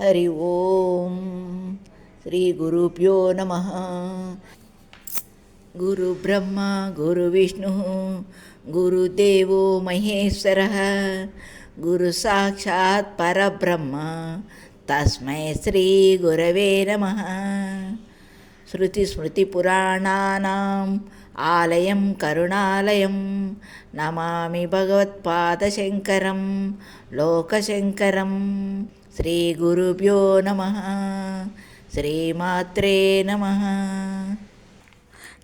హరి ఓం శ్రీ గురుభ్యో నమ. గురు బ్రహ్మ గురు విష్ణు గురుదేవో మహేశ్వర. గురు సాక్షాత్ పరబ్రహ్మ తస్మై శ్రీ గురవే నమ. శృతి స్మృతి పురాణానాం ఆలయం కరుణాలయం నమామి భగవత్పాదశంకరం లోకశంకరం. శ్రీ గురుభ్యో నమ శ్రీమాత్రే నమ.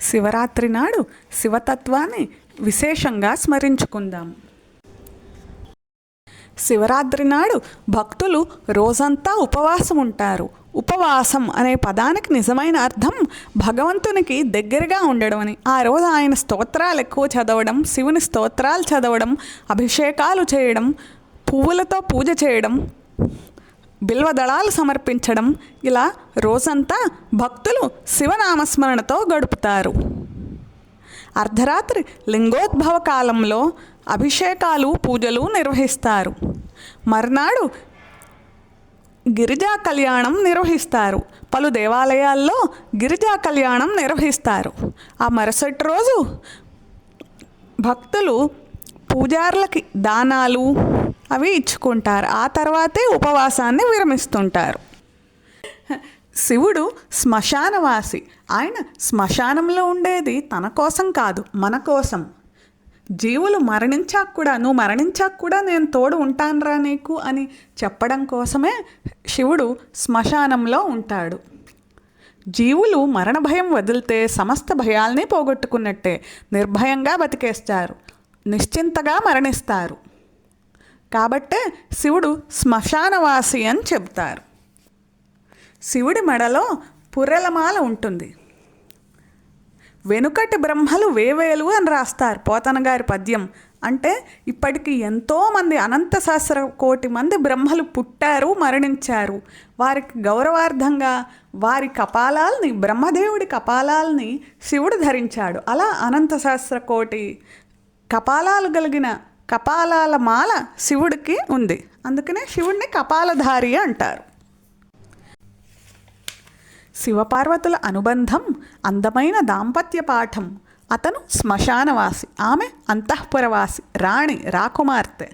శివరాత్రి నాడు శివతత్వాన్ని విశేషంగా స్మరించుకుందాం. శివరాత్రి నాడు భక్తులు రోజంతా ఉపవాసం ఉంటారు ఉపవాసం అనే పదానికి నిజమైన అర్థం భగవంతునికి దగ్గరగా ఉండడం అని. ఆ రోజు ఆయన స్తోత్రాలు ఎక్కువ చదవడం శివుని స్తోత్రాలు చదవడం అభిషేకాలు చేయడం పువ్వులతో పూజ చేయడం బిల్వదళాలు సమర్పించడం. ఇలా రోజంతా భక్తులు శివనామస్మరణతో గడుపుతారు. అర్ధరాత్రి లింగోద్భవ కాలంలో అభిషేకాలు పూజలు నిర్వహిస్తారు. మర్నాడు గిరిజా కళ్యాణం నిర్వహిస్తారు. పలు దేవాలయాల్లో గిరిజా కళ్యాణం నిర్వహిస్తారు. ఆ మరుసటి రోజు భక్తులు పూజార్లకి దానాలు అవి ఇచ్చుకుంటారు. ఆ తర్వాతే ఉపవాసాన్ని విరమిస్తుంటారు. శివుడు శ్మశానవాసి. ఆయన శ్మశానంలో ఉండేది తన కోసం కాదు మన కోసం. జీవులు మరణించాక కూడా నువ్వు మరణించాక కూడా నేను తోడు ఉంటానురా నీకు అని చెప్పడం కోసమే శివుడు శ్మశానంలో ఉంటాడు. జీవులు మరణ భయం వదిలితే సమస్త భయాల్ని పోగొట్టుకున్నట్టే నిర్భయంగా బతికేస్తారు. నిశ్చింతగా మరణిస్తారు. కాబట్టే శివుడు శ్మశానవాసి అని చెబుతారు. శివుడి మెడలో పుర్రెలమాల ఉంటుంది. వెనుకటి బ్రహ్మలు వేవేలు అని రాస్తారు పోతన గారి పద్యం. అంటే ఇప్పటికి ఎంతోమంది అనంత సహస్ర కోటి మంది బ్రహ్మలు పుట్టారు మరణించారు. వారికి గౌరవార్థంగా వారి కపాలాల్ని బ్రహ్మదేవుడి కపాలాల్ని శివుడు ధరించాడు. అలా అనంత సహస్ర కోటి కపాలాలు కలిగిన కపాలాల మాల శివుడికి ఉంది. అందుకనే శివుడిని కపాలధారి అంటారు. శివపార్వతుల అనుబంధం అందమైన దాంపత్య పాఠం. అతను శ్మశానవాసి. ఆమె అంతఃపురవాసి. రాణి రాకుమార్తె.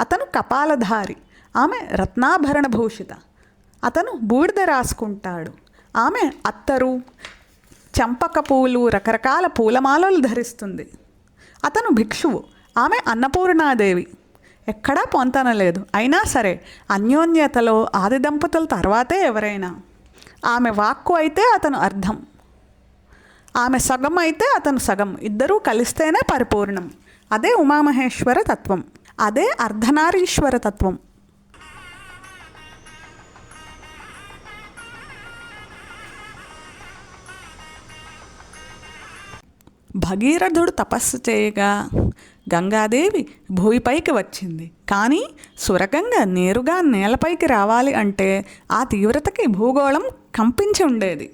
అతను కపాలధారి. ఆమె రత్నాభరణ భూషిత అతను బూడిద రాసుకుంటాడు. ఆమె అత్తరు చంపక పూలు రకరకాల పూలమాలలు ధరిస్తుంది. అతను భిక్షువు. ఆమె అన్నపూర్ణాదేవి. ఎక్కడా పొంతనలేదు అయినా సరే అన్యోన్యతలో ఆది దంపతుల తర్వాతే ఎవరైనా. ఆమె వాక్కు అయితే అతను అర్థం. ఆమె సగం అయితే అతను సగం. ఇద్దరూ కలిస్తేనే పరిపూర్ణం. అదే ఉమామహేశ్వర తత్వం. అదే అర్ధనారీశ్వర తత్వం. భగీరథుడు తపస్సు చేయగా గంగాదేవి భూమిపైకి వచ్చింది. కానీ సురగంగ నేరుగా నేలపైకి రావాలి అంటే ఆ తీవ్రతకి భూగోళం కంపించి ఉండేది.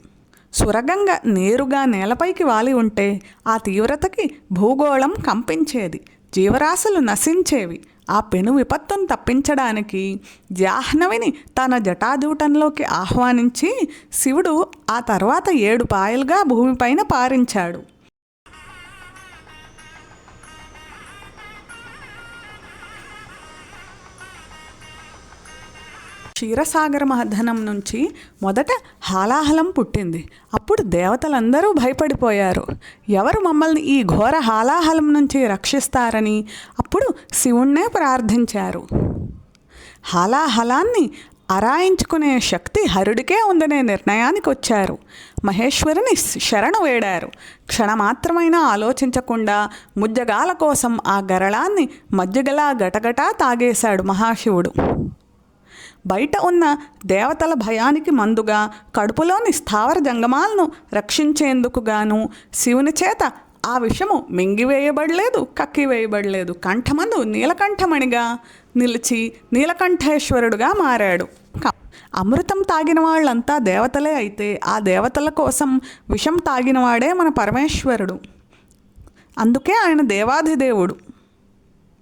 సురగంగ నేరుగా నేలపైకి వాలి ఉంటే ఆ తీవ్రతకి భూగోళం కంపించేది. జీవరాశులు నశించేవి. ఆ పెను విపత్తును తప్పించడానికి జాహ్నవిని తన జటాజూటంలోకి ఆహ్వానించి శివుడు ఆ తర్వాత ఏడు పాయలుగా భూమిపైన పారించాడు. క్షీరసాగర మహధనం నుంచి మొదట హాలాహలం పుట్టింది. అప్పుడు దేవతలందరూ భయపడిపోయారు. ఎవరు మమ్మల్ని ఈ ఘోర హాలాహలం నుంచి రక్షిస్తారని అప్పుడు శివుణ్ణే ప్రార్థించారు. హాలాహలాన్ని అరాయించుకునే శక్తి హరుడికే ఉందనే నిర్ణయానికి వచ్చారు మహేశ్వరుని శరణు వేడారు. క్షణమాత్రమైనా ఆలోచించకుండా ముజ్జగాల కోసం ఆ గరళాన్ని మజ్జగలా గటగటా తాగేశాడు మహాశివుడు. బయట ఉన్న దేవతల భయానికి మందుగా కడుపులోని స్థావర జంగమాలను రక్షించేందుకు గాను శివుని చేత ఆ విషము మింగివేయబడలేదు కక్కివేయబడలేదు. కంఠమందు నీలకంఠమణిగా నిలిచి నీలకంఠేశ్వరుడుగా మారాడు. అమృతం తాగిన వాళ్ళంతా దేవతలే అయితే ఆ దేవతల కోసం విషం తాగినవాడే మన పరమేశ్వరుడు. అందుకే ఆయన దేవాధిదేవుడు.